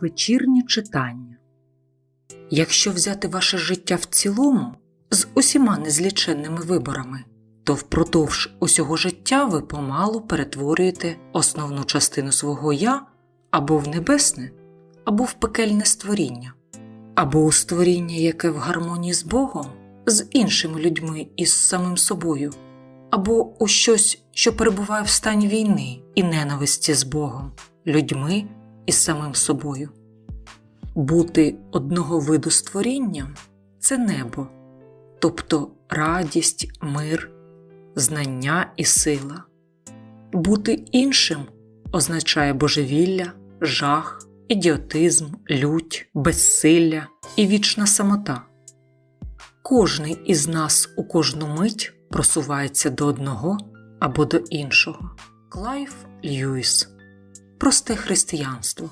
Вечірнє читання. Якщо взяти ваше життя в цілому з усіма незліченними виборами, то впродовж усього життя ви помалу перетворюєте основну частину свого я або в небесне, або в пекельне створіння, або у створіння, яке в гармонії з Богом, з іншими людьми і з самим собою, або у щось, що перебуває в стані війни і ненависті з Богом, людьми і самим собою. Бути одного виду створінням це небо, тобто радість, мир, знання і сила. Бути іншим означає божевілля, жах, ідіотизм, лють, безсилля і вічна самота. Кожний із нас у кожну мить просувається до одного або до іншого. Клайв Льюіс Просте християнство